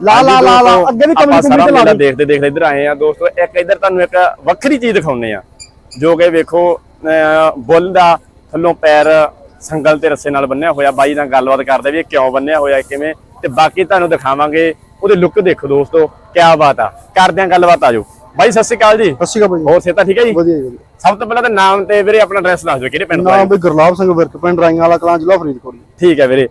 ਲਾ ਲਾ ਲਾ ਲਾ ਅੱਗੇ ਵੀ ਕਮੀ ਕਮੀ ਮੇਲਾ ਲਾ ਦੇਖਦੇ ਦੇਖਦੇ ਇੱਧਰ ਆਏ ਆ ਦੋਸਤੋ ਇੱਕ ਇੱਧਰ ਤੁਹਾਨੂੰ ਇੱਕ ਵੱਖਰੀ ਚੀਜ਼ ਦਿਖਾਉਨੇ ਆ ਜੋ ਕਿ ਵੇਖੋ ਬੁੱਲ ਦਾ ਥੱਲੋਂ ਪੈਰ ਸੰਗਲ ਤੇ ਰੱਸੇ ਨਾਲ ਬੰਨਿਆ ਹੋਇਆ ਬਾਈ ਨਾਲ ਗੱਲਬਾਤ ਕਰਦੇ ਵੀ ਇਹ ਕਿਉਂ ਬੰਨਿਆ ਹੋਇਆ ਕਿਵੇਂ ਤੇ ਬਾਕੀ ਤੁਹਾਨੂੰ ਦਿਖਾਵਾਂਗੇ ਉਹਦੇ ਲੁੱਕ ਦੇਖੋ ਦੋਸਤੋ ਕਿਆ ਬਾਤ ਆ। ਕਰਦੇ ਆ ਗੱਲਬਾਤ ਆਜੋ ਬਾਈ ਸਤਿ ਸ਼੍ਰੀ ਅਕਾਲ ਜੀ। ਸਤਿ ਸ਼੍ਰੀ ਅਕਾਲ ਭਾਈ ਹੋਰ ਸੇਤਾ ਠੀਕ ਹੈ ਜੀ? ਵਧੀਆ ਜੀ ਸਭ ਤੋਂ ਪਹਿਲਾਂ ਤਾਂ ਨਾਮ ਤੇ ਵੀਰੇ ਆਪਣਾ ਐਡਰੈਸ ਦੱਸ ਦਿਓ ਕਿਹੜੇ ਪਿੰਡ ਤੋਂ ਆਏ ਨਾਮ ਬਈ ਗੁਰਲਾਬ ਸਿੰਘ ਵਿਰਕ ਪਿੰਡ ਰਾਈਆਂ ਵਾਲਾ ਕਲਾਂ ਜ਼ਿਲ੍ਹਾ ਫਰੀਦਕੋਟ। ਠੀਕ ਹੈ ਵੀਰੇ।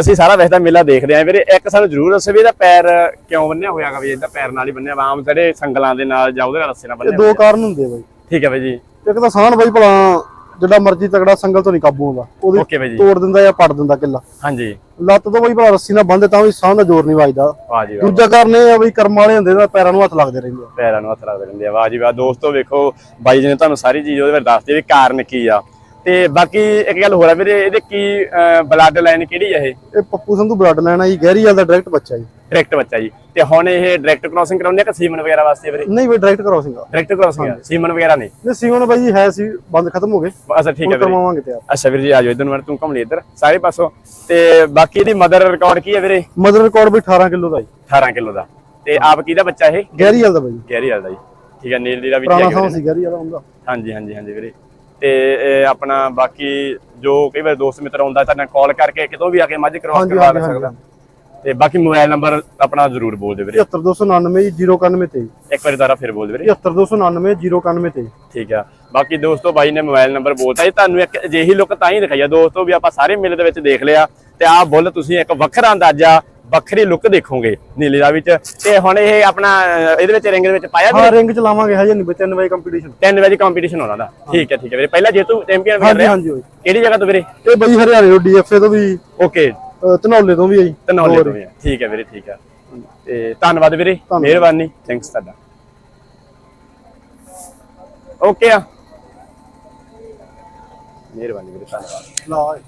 ਅਸੀਂ ਸਾਰਾ ਵੈਸੇ ਤਾਂ ਮੇਲਾ ਦੇਖਦੇ ਆਂ ਵੀਰੇ। ਇੱਕ ਸਾਨੂੰ ਜ਼ਰੂਰ ਦੱਸੋ ਵੀ ਇਹਦਾ ਪੈਰ ਕਿਉਂ ਬੰਨਿਆ ਹੋਇਆਗਾ ਵੀ ਇਹਦਾ ਪੈਰ ਨਾਲ ਹੀ ਬੰਨਿਆ ਆਮ ਜਿਹੜੇ ਸੰਗਲਾਂ ਦੇ ਨਾਲ ਜਾਂ ਉਹਦੇ ਨਾਲ ਰੱਸੇ ਨਾਲ ਇਹ ਬੰਨਿਆ ਦੋ ਕਾਰਨ ਹੁੰਦੇ ਬਾਈ। ਠੀਕ ਹੈ ਬਾਈ ਜੀ। ਇੱਕ ਤਾਂ ਸਾਨ ਬਾਈ ਭਲਾ ਜਿਹੜਾ ਮਰਜ਼ੀ ਤਗੜਾ ਸੰਗਲ ਤੋਂ ਨਹੀਂ ਕਾਬੂ ਆਉਂਦਾ। ਉਹਦੀ ਤੋੜ ਦਿੰਦਾ ਜਾਂ ਪੜ ਦਿੰਦਾ ਕਿੱਲਾ। ਹਾਂਜੀ। ਲੱਤ ਤੋਂ ਬਾਈ ਭਲਾ ਰੱਸੀ ਨਾਲ ਬੰਨਦੇ ਤਾਂ ਵੀ ਸਾਹ ਦਾ ਜ਼ੋਰ ਨਹੀਂ ਵੱਜਦਾ। ਦੂਜਾ ਕਾਰਨ ਇਹ ਆ ਬਈ ਕਰਮ ਵਾਲੇ ਹੁੰਦੇ ਨਾ ਪੈਰਾਂ ਨੂੰ ਹੱਥ ਲੱਗਦੇ ਰਹਿੰਦੇ ਆ। ਪੈਰਾਂ ਨੂੰ ਹੱਥ ਰੱਖਦੇ ਰਹਿੰਦੇ ਆ। ਵਾਹ ਜੀ ਵਾਹ। ਦੋਸਤੋ ਵੇਖੋ ਬਾਈ ਜੀ ਨੇ ਤੁਹਾਨੂੰ ਸਾਰੀ ਚੀਜ਼ ਉਹਦੇ ਬਾਰੇ ਦੱਸਦੀ ਵੀ ਕਾਰਨ ਕੀ ਆ। ਤੇ ਬਾਕੀ ਇੱਕ ਗੱਲ ਹੋਰ ਆ ਵੀਰੇ ਇਹਦੇ ਕੀ ਬਲੱਡ ਲਾਈਨ ਕਿਹੜੀ ਆ ਇਹ? ਇਹ ਪੱਪੂ ਸੰਧੂ ਬਲੱਡ ਲੈਣਾ ਜੀ ਗਹਿਰੀ ਵਾਲਾ ਦਾ ਡਾਇਰੈਕਟ ਬੱਚਾ ਜੀ। ਡਾਇਰੈਕਟ ਬੱਚਾ ਜੀ। ਤੇ ਹੁਣ ਇਹ ਡਾਇਰੈਕਟ ਕ੍ਰਾਸਿੰਗ ਕਰਾਉਂਦੇ ਆ ਕਿ ਸੀਮਨ ਵਗੈਰਾ ਵਾਸਤੇ ਵੀਰੇ? ਨਹੀਂ ਬਈ ਡਾਇਰੈਕਟ ਕਰਾਸਿੰਗ ਆ। ਡਾਇਰੈਕਟ ਕ੍ਰਾਸਿੰਗ ਆ ਸੀਮਨ ਵਗੈਰਾ ਨਹੀਂ? ਨਹੀਂ ਸੀਵਨ ਬਾਈ ਜੀ ਹੈ ਸੀ ਬੰਦ ਖਤਮ ਹੋ ਗਏ। ਅੱਛਾ ਠੀਕ ਹੈ ਵੀਰੇ। ਕਰਵਾਵਾਂਗੇ ਤੇ ਅੱਛਾ ਵੀਰ ਜੀ ਆ ਜਾਓ ਇਧਰ ਨੂੰ ਤੂੰ ਘੁੰਮ ਲਈ ਇੱਧਰ ਸਾਰੇ ਪਾਸੋਂ। ਤੇ ਬਾਕੀ ਇਹਦੀ ਮਦਰ ਰਿਕਾਰਡ ਕੀ ਹੈ ਵੀਰੇ? ਮਦਰ ਰਿਕਾਰਡ ਬਈ 18 ਕਿਲੋ ਦਾ ਜੀ। 18 ਕਿਲੋ ਦਾ। ਤੇ ਆਪ ਕਿਹਦਾ ਬੱਚਾ ਇਹ? ਗਹਿਰੀ ਵਾਲਾ ਦਾ ਬਾਈ ਗੈਰੀ ਵਾਲਾ ਦਾ ਜੀ। ਠੀਕ ਹੈ ਨੀਲ ਦੀ ਦਾ ਵੀ ਠੀਕ ਹੈ ਹੁੰਦਾ। ਹਾਂਜੀ ਹਾਂਜੀ ਹਾਂਜੀ ਵੀਰੇ। ਤੇ ਆਪਣਾ ਬਾਕੀ ਜੋ ਕਈ ਵਾਰ ਦੋਸਤ ਮਿੱਤਰ ਆਉਂਦਾ ਤਾਂ ਕਾਲ ਕਰਕੇ ਕਿਤੋਂ ਵੀ ਆ ਕੇ ਮੱਝ ਕਰਵਾ ਸਕਦਾ। ਤੇ ਬਾਕੀ ਮੋਬਾਈਲ ਨੰਬਰ ਆਪਣਾ ਜ਼ਰੂਰ ਬੋਲ ਦਿਓ ਵੀਰੇ। 70299 091 ਤੇ। ਇੱਕ ਵਾਰੀ ਦੁਬਾਰਾ ਫਿਰ ਬੋਲ ਦਿਓ ਵੀਰੇ। 70299 091 ਤੇ। ਠੀਕ ਆ। ਬਾਕੀ ਦੋਸਤੋ ਬਾਈ ਨੇ ਮੋਬਾਈਲ ਨੰਬਰ ਬੋਲਤਾ ਜੀ ਤੁਹਾਨੂੰ ਇੱਕ ਅਜਿਹੀ ਲੁੱਕ ਤਾਂ ਹੀ ਦਿਖਾਈ ਆ। ਦੋਸਤੋ ਵੀ ਆਪਾਂ ਸਾਰੇ ਮੇਲੇ ਦੇ ਵਿੱਚ ਦੇਖ ਲਿਆ। ਤੇ ਆਹ ਬੁੱਲ ਤੁਸੀਂ ਇੱਕ ਵੱਖਰਾ ਅੰਦਾਜ਼ਾ ਵੱਖਰੀ ਲੁੱਕ ਦੇਖੋਗੇ ਨੀਲੇ ਦਾ ਵਿੱਚ। ਤੇ ਹੁਣ ਇਹ ਆਪਣਾ ਇਹਦੇ ਵਿੱਚ ਰਿੰਗ ਦੇ ਵਿੱਚ ਪਾਇਆ ਹਾਂ ਰਿੰਗ ਚ ਲਾਵਾਂਗੇ ਹਜੇ ਨਹੀਂ ਬਈ 3 ਵਜੇ ਕੰਪੀਟੀਸ਼ਨ 10 ਵਜੇ ਕੰਪੀਟੀਸ਼ਨ ਹੋਣਾ ਦਾ। ਠੀਕ ਹੈ ਠੀਕ ਹੈ ਵੀਰੇ। ਪਹਿਲਾ ਜੇਤੂ ਚੈਂਪੀਅਨ ਬਣ ਹਾਂਜੀ ਰਿਹਾ? ਹਾਂਜੀ ਹੋਈ ਕਿਹੜੀ ਜਗ੍ਹਾ ਤੋਂ ਵੀਰੇ? ਇਹ ਬਈ ਹਰਿਆਣੇ ਤੋਂ ਡੀਐਫਏ ਤੋਂ ਵੀ। ਓਕੇ ਧਨੌਲੇ ਤੋਂ ਵੀ ਆਈ ਤਨੌਲੇ ਤੋਂ ਵੀ। ਠੀਕ ਹੈ ਵੀਰੇ ਠੀਕ ਹੈ। ਤੇ ਧੰਨਵਾਦ ਵੀਰੇ। ਮਿਹਰਬਾਨੀ। ਥੈਂਕਸ ਤੁਹਾਡਾ। ਓਕੇ ਆ। ਮਿਹਰਬਾਨੀ ਵੀਰੇ ਧੰਨਵਾਦ। ਲਾ।